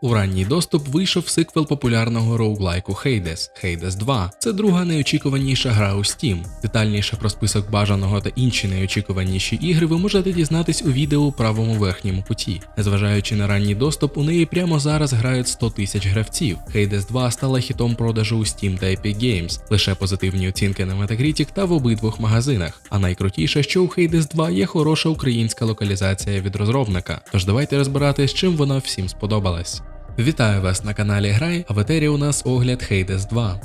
У ранній доступ вийшов сиквел популярного роуглайку Hades – Hades 2. Це друга найочікуваніша гра у Steam. Детальніше про список бажаного та інші найочікуваніші ігри ви можете дізнатись у відео у правому верхньому куті. Незважаючи на ранній доступ, у неї прямо зараз грають 100 тисяч гравців. Hades 2 стала хітом продажу у Steam та Epic Games, лише позитивні оцінки на Metacritic та в обидвох магазинах. А найкрутіше, що у Hades 2 є хороша українська локалізація від розробника. Тож давайте розбирати, з чим вона всім сподобалась. Вітаю вас на каналі Грай, а в етері у нас огляд Hades 2.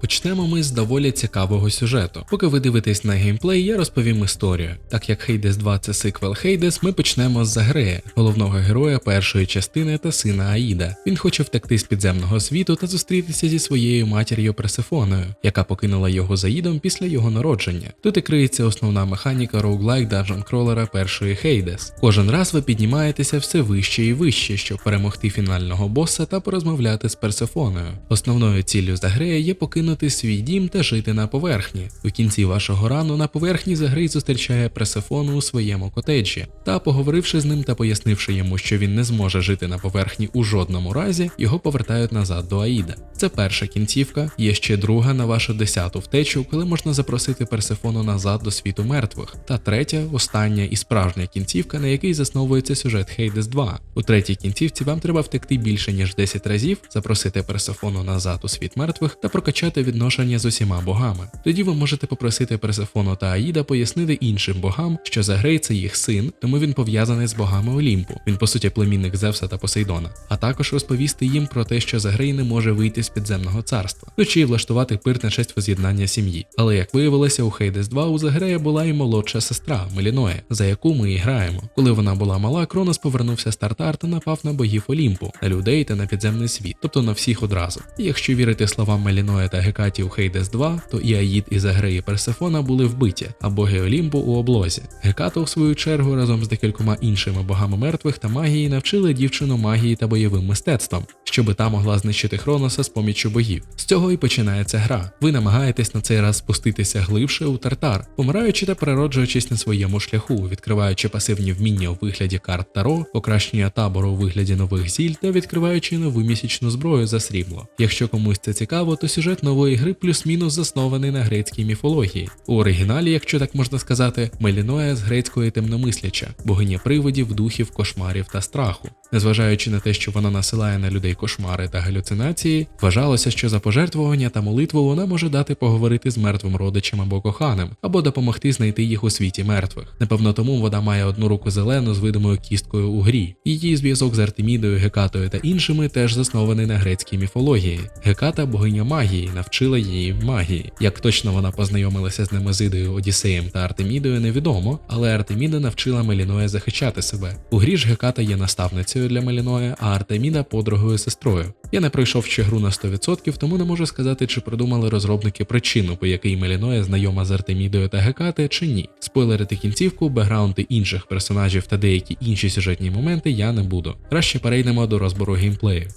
Почнемо ми з доволі цікавого сюжету. Поки ви дивитесь на геймплей, я розповім історію. Так як Hades 2 це сиквел Hades, ми почнемо з Загрея, головного героя першої частини та сина Аїда. Він хоче втекти з підземного світу та зустрітися зі своєю матір'ю Персефоною, яка покинула його заїдом після його народження. Тут і криється основна механіка роуглайк Dungeon кролера першої Hades. Кожен раз ви піднімаєтеся все вище і вище, щоб перемогти фінального боса та порозмовляти з Персефоною. Основною ціллю Загрея є покинути свій дім та жити на поверхні. У кінці вашого рану на поверхні Загрей зустрічає Персефону у своєму котеджі. Та, поговоривши з ним та пояснивши йому, що він не зможе жити на поверхні у жодному разі, його повертають назад до Аїда. Це перша кінцівка, є ще друга на вашу десяту втечу, коли можна запросити Персефону назад до світу мертвих. Та третя, остання і справжня кінцівка, на якій засновується сюжет Hades 2. У третій кінцівці вам треба втекти більше ніж 10 разів, запросити Персефону назад у світ мертвих та прокачати відношення з усіма богами. Тоді ви можете попросити Персефону та Аїда пояснити іншим богам, що Загрей це їх син, тому він пов'язаний з богами Олімпу. Він по суті племінник Зевса та Посейдона, а також розповісти їм про те, що Загрей не може вийти з підземного царства, ну чи влаштувати пир на честь воз'єднання сім'ї. Але як виявилося, у Хейдес 2 у Загрея була і молодша сестра Меліноя, за яку ми і граємо. Коли вона була мала, Кронос повернувся з Тартар та напав на богів Олімпу, на людей та на підземний світ, тобто на всіх одразу. І якщо вірити словам Меліноя та Гекаті у Хейдес 2, то і Аїд, і Агреї Персефона були вбиті, а боги Олімпу у облозі. Геката, у свою чергу, разом з декількома іншими богами мертвих та магії навчили дівчину магії та бойовим мистецтвам, щоби та могла знищити Хроноса з поміччю богів. З цього і починається гра. Ви намагаєтесь на цей раз спуститися глибше у тартар, помираючи та перероджуючись на своєму шляху, відкриваючи пасивні вміння у вигляді карт Таро, покращення табору у вигляді нових зіль та відкриваючи нову місячну зброю за срібло. Якщо комусь це цікаво, то сюжет нової гри плюс-мінус заснований на грецькій міфології. У оригіналі, якщо так можна сказати, Меліноя з грецької темномисляча, богиня приводів, духів, кошмарів та страху. Незважаючи на те, що вона насилає на людей кошмари та галюцинації, вважалося, що за пожертвування та молитву вона може дати поговорити з мертвим родичем або коханим, або допомогти знайти їх у світі мертвих. Напевно, тому вона має одну руку зелену з видимою кісткою у грі. Її зв'язок з Артемідою, Гекатою та іншими теж заснований на грецькій міфології. Геката, богиня магії, навчила її магії. Як точно вона познайомилася з Немезидою, Одіссеєм та Артемідою, невідомо, але Артеміда навчила Меліноя захищати себе. У грі ж Геката є наставницею для Меліноя, а Артеміда подругою сестрою. Я не пройшов ще гру на 100%, тому не можу сказати, чи придумали розробники причину, по якій Меліноя знайома з Артемідою та Гекати, чи ні. Спойлерити кінцівку, бекграунди інших персонажів та деякі інші сюжетні моменти я не буду. Краще перейдемо до розбору геймплею.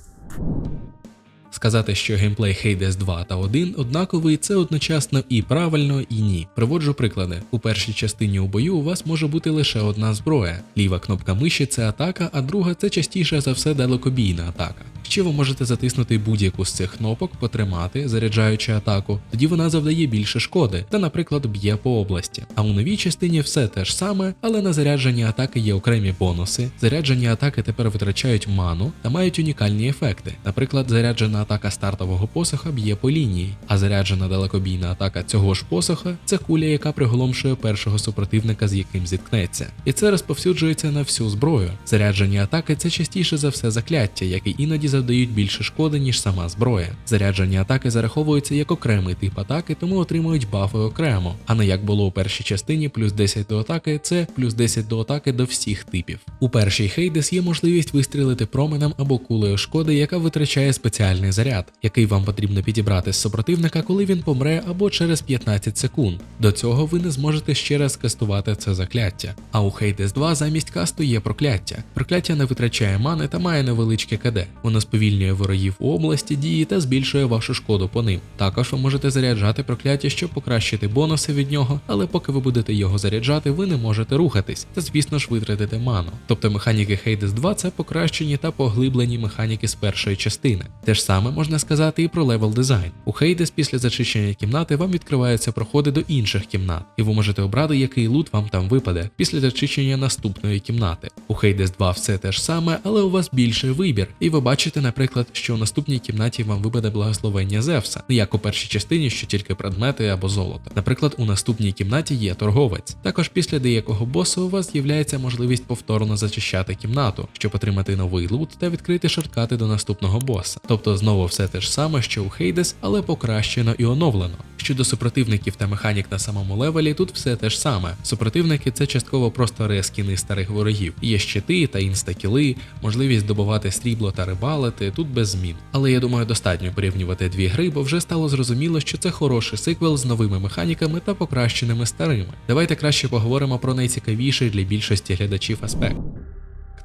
Сказати, що геймплей Hades 2 та 1 однаковий, це одночасно і правильно, і ні. Приводжу приклади. У першій частині у бою у вас може бути лише одна зброя. Ліва кнопка миші це атака, а друга це частіше за все далекобійна атака. Ще ви можете затиснути будь-яку з цих кнопок, потримати, заряджаючи атаку, тоді вона завдає більше шкоди та, наприклад, б'є по області. А у новій частині все те ж саме, але на заряджені атаки є окремі бонуси. Заряджені атаки тепер витрачають ману та мають унікальні ефекти. Наприклад, заряджена атака стартового посоха б'є по лінії, а заряджена далекобійна атака цього ж посоха це куля, яка приголомшує першого супротивника, з яким зіткнеться. І це розповсюджується на всю зброю. Заряджені атаки це частіше за все закляття, які іноді завдають більше шкоди, ніж сама зброя. Заряджені атаки зараховуються як окремий тип атаки, тому отримують бафи окремо, а не як було у першій частині, плюс 10 до атаки це плюс 10 до атаки до всіх типів. У першій Хейдес є можливість вистрілити променем або кулею шкоди, яка витрачає спеціальний заряд, який вам потрібно підібрати з супротивника, коли він помре або через 15 секунд. До цього ви не зможете ще раз кастувати це закляття. А у Hades 2 замість касту є прокляття. Прокляття не витрачає мани та має невеличке КД. Воно Сповільнює ворогів у області дії та збільшує вашу шкоду по ним. Також ви можете заряджати прокляття, щоб покращити бонуси від нього, але поки ви будете його заряджати, ви не можете рухатись та, звісно ж, витратите ману. Тобто механіки Hades 2 це покращені та поглиблені механіки з першої частини. Те ж саме можна сказати і про левел дизайн. У Hades після зачищення кімнати вам відкриваються проходи до інших кімнат, і ви можете обрати, який лут вам там випаде після зачищення наступної кімнати. У Hades 2 все те ж саме, але у вас більший вибір, і ви бачите, наприклад, що у наступній кімнаті вам випаде благословення Зевса, не як у першій частині, що тільки предмети або золото. Наприклад, у наступній кімнаті є торговець. Також після деякого босу у вас з'являється можливість повторно зачищати кімнату, щоб отримати новий лут та відкрити шорткати до наступного боса. Тобто знову все те ж саме, що у Hades, але покращено і оновлено. Щодо супротивників та механік на самому левелі, тут все те ж саме. Супротивники це частково просто рескіни старих ворогів. Є щити та інстакіли, можливість добувати срібло та рибалити, тут без змін. Але я думаю, достатньо порівнювати дві гри, бо вже стало зрозуміло, що це хороший сиквел з новими механіками та покращеними старими. Давайте краще поговоримо про найцікавіший для більшості глядачів аспект.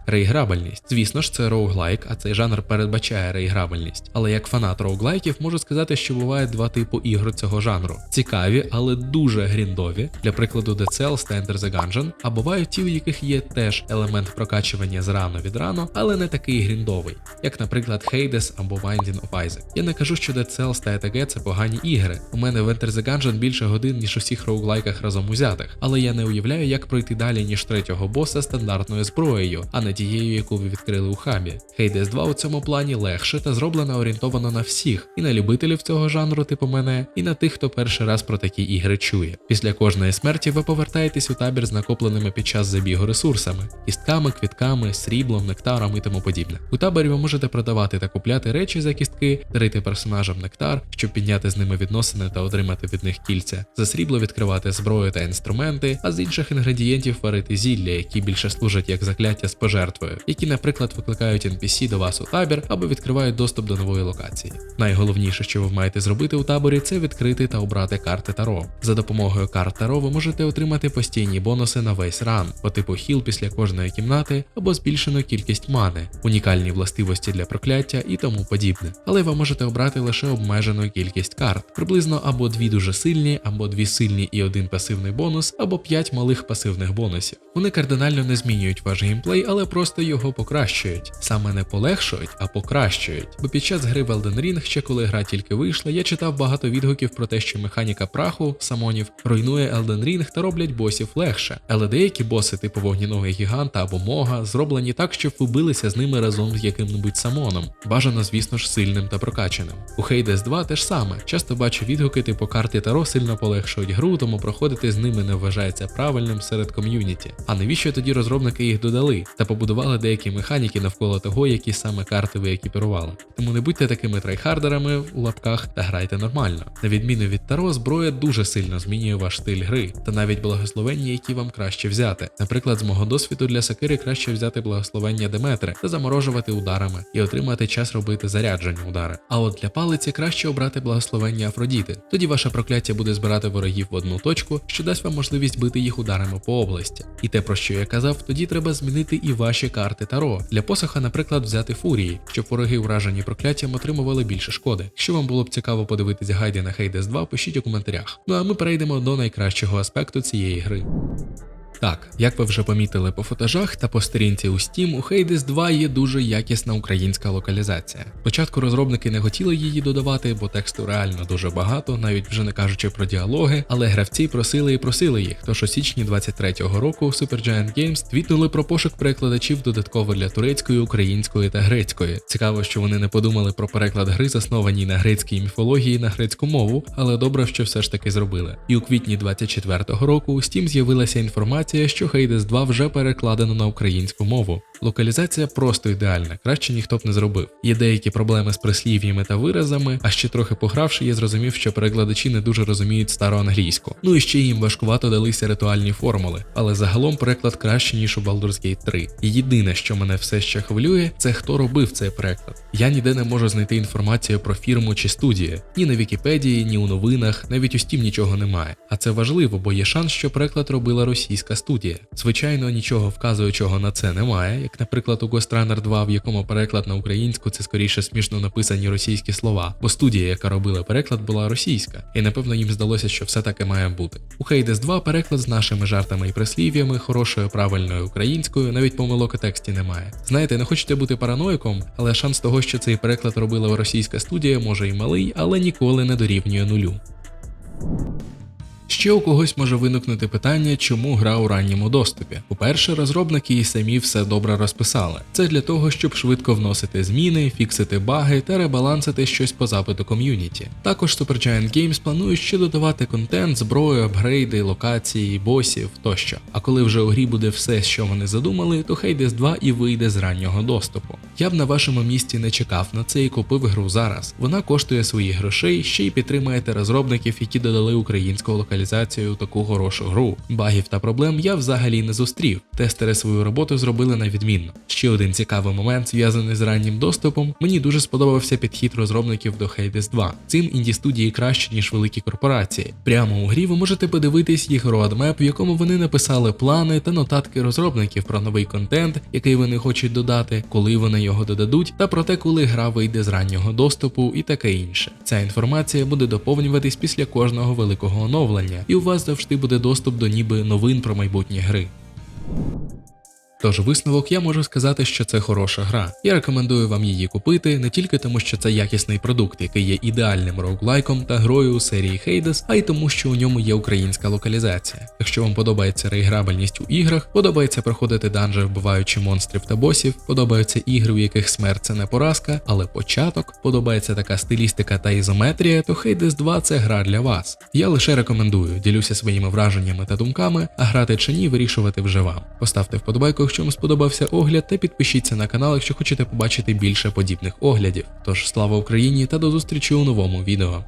Реіграбельність. Звісно ж, це роуглайк, а цей жанр передбачає реіграбельність. Але як фанат роуглайків можу сказати, що буває два типу ігор цього жанру: цікаві, але дуже гріндові, для прикладу Dead Cells та Enter the Gungeon, а бувають ті, у яких є теж елемент прокачування з рано від рано, але не такий гріндовий, як, наприклад, Hades або Binding of Isaac. Я не кажу, що Dead Cells та ETG це погані ігри. У мене в Enter the Gungeon більше годин, ніж у всіх роуглайках разом узятих, але я не уявляю, як пройти далі, ніж третього боса стандартною зброєю, а не тією, яку ви відкрили у хабі. Hades 2 у цьому плані легше та зроблена орієнтовано на всіх, і на любителів цього жанру, типу мене, і на тих, хто перший раз про такі ігри чує. Після кожної смерті ви повертаєтесь у табір з накопленими під час забігу ресурсами, кістками, квітками, сріблом, нектаром і тому подібне. У таборі ви можете продавати та купляти речі за кістки, дарити персонажам нектар, щоб підняти з ними відносини та отримати від них кільця, за срібло відкривати зброю та інструменти, а з інших інгредієнтів варити зілля, які більше служать як закляття з пожертвою, які, наприклад, викликають NPC до вас у табір або відкривають доступ до нової локації. Найголовніше, що ви маєте зробити у таборі, це відкрити та обрати карти Таро. За допомогою карт Таро ви можете отримати постійні бонуси на весь ран, по типу хіл після кожної кімнати або збільшену кількість мани, унікальні властивості для прокляття і тому подібне. Але ви можете обрати лише обмежену кількість карт, приблизно або дві дуже сильні, або дві сильні і один пасивний бонус, або п'ять малих пасивних бонусів. Вони кардинально не змінюють ваш геймплей, але просто його покращують. Саме не полегшують, а покращують. Бо під час гри в Elden Ring, ще коли гра тільки вийшла, я читав багато відгуків про те, що механіка праху самонів руйнує Elden Ring та роблять босів легше. Але деякі боси, типу вогняного гіганта або мога, зроблені так, щоб ви з ними разом з яким-небудь самоном. Бажано, звісно ж, сильним та прокачаним. У Hades 2 теж саме. Часто бачу відгуки, типу карти Таро сильно полегшують гру, тому проходити з ними не вважається правильним серед ком'юніті. А навіщо тоді розробники їх додали та побудували деякі механіки навколо того, які саме карти ви екіпірували? Тому не будьте такими трайхардерами у лапках та грайте нормально. На відміну від Таро, зброя дуже сильно змінює ваш стиль гри, та навіть благословення, які вам краще взяти. Наприклад, з мого досвіду для Сакири краще взяти благословення Деметри та заморожувати ударами і отримати час робити заряджені удари. А от для палиці краще обрати благословення Афродіти. Тоді ваше прокляття буде збирати ворогів в одну точку, що дасть вам можливість бити їх ударами по області. І те, про що я казав, тоді треба змінити і ваші карти Таро. Для посоха, наприклад, взяти фурії, щоб вороги, вражені прокляттям, отримували більше шкоди. Якщо вам було б цікаво подивитися гайди на Hades 2, пишіть у коментарях. Ну а ми перейдемо до найкращого аспекту цієї гри. Так, як ви вже помітили по фотожах та по сторінці у Steam, у Hades 2 є дуже якісна українська локалізація. Спочатку розробники не хотіли її додавати, бо тексту реально дуже багато, навіть вже не кажучи про діалоги, але гравці просили і просили їх. Тож у січні 23-го року Supergiant Games твітнули про пошук перекладачів додатково для турецької, української та грецької. Цікаво, що вони не подумали про переклад гри, заснованій на грецькій міфології на грецьку мову, але добре, що все ж таки зробили. І у квітні 24-го року у Steam з'явилася інформація що Hades 2 вже перекладено на українську мову. Локалізація просто ідеальна, краще ніхто б не зробив. Є деякі проблеми з прислів'ями та виразами, а ще трохи погравши, я зрозумів, що перекладачі не дуже розуміють староанглійську. Ну і ще їм важкувато далися ритуальні формули, але загалом переклад краще, ніж у Baldur's Gate 3. І єдине, що мене все ще хвилює, це хто робив цей переклад. Я ніде не можу знайти інформацію про фірму чи студію. Ні на Вікіпедії, ні у новинах, навіть у Steam нічого немає. А це важливо, бо є шанс, що переклад робила російська студія. Звичайно, нічого вказуючого на це немає, як, наприклад, у Ghost Runner 2, в якому переклад на українську це скоріше смішно написані російські слова, бо студія, яка робила переклад, була російська, і напевно їм здалося, що все таки має бути. У Hades 2 переклад з нашими жартами і прислів'ями, хорошою правильною українською, навіть помилок у тексті немає. Знаєте, не хочете бути параноїком, але шанс того, що цей переклад робила російська студія, може і малий, але ніколи не дорівнює нулю. Ще у когось може виникнути питання, чому гра у ранньому доступі. По-перше, розробники і самі все добре розписали. Це для того, щоб швидко вносити зміни, фіксити баги та ребалансити щось по запиту ком'юніті. Також Supergiant Games планують ще додавати контент, зброю, апгрейди, локації, босів тощо. А коли вже у грі буде все, що вони задумали, то Hades 2 і вийде з раннього доступу. Я б на вашому місці не чекав на це і купив гру зараз. Вона коштує своїх грошей, ще й підтримаєте розробників, які додали українську локалізацію у таку хорошу гру. Багів та проблем я взагалі не зустрів. Тестери свою роботу зробили на відмінно. Ще один цікавий момент, зв'язаний з раннім доступом. Мені дуже сподобався підхід розробників до Hades 2. Цим інді студії краще, ніж великі корпорації. Прямо у грі ви можете подивитись їх роадмеп, в якому вони написали плани та нотатки розробників про новий контент, який вони хочуть додати, коли вони його додадуть, та про те, коли гра вийде з раннього доступу і таке інше. Ця інформація буде доповнюватись після кожного великого оновлення, і у вас завжди буде доступ до ніби новин про майбутні гри. Тож висновок я можу сказати, що це хороша гра. Я рекомендую вам її купити не тільки тому, що це якісний продукт, який є ідеальним роуглайком та грою у серії Hades, а й тому, що у ньому є українська локалізація. Якщо вам подобається реіграбельність у іграх, подобається проходити данжі, вбиваючи монстрів та босів, подобаються ігри, у яких смерть це не поразка, але початок, подобається така стилістика та ізометрія, то Hades 2 це гра для вас. Я лише рекомендую, ділюся своїми враженнями та думками, а грати чи ні вирішувати вже вам. Поставте вподобайку, якщо вам сподобався огляд, та підпишіться на канал, якщо хочете побачити більше подібних оглядів. Тож слава Україні та до зустрічі у новому відео.